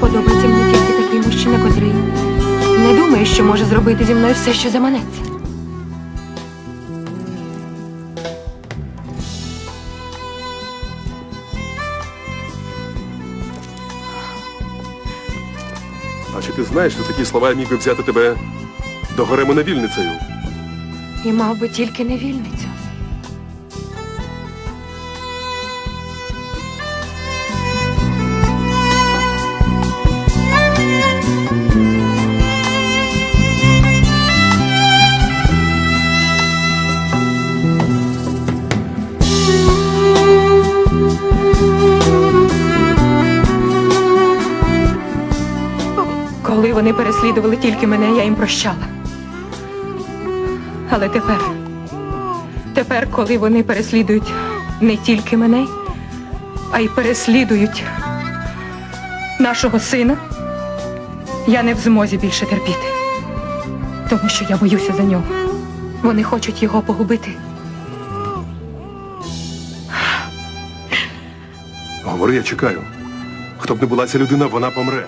Подобається мені тільки такий мужчина, котрий не думає, що може зробити зі мною все, що заманеться. А чи ти знаєш, що такі слова міг би взяти тебе до гори невільницею? І мав би тільки невільницю. Вони переслідували тільки мене, я їм прощала. Але тепер, тепер, коли вони переслідують не тільки мене, а й переслідують нашого сина, я не в змозі більше терпіти. Тому що я боюся за нього. Вони хочуть його погубити. Говори, я чекаю. Хто б не була ця людина, вона помре.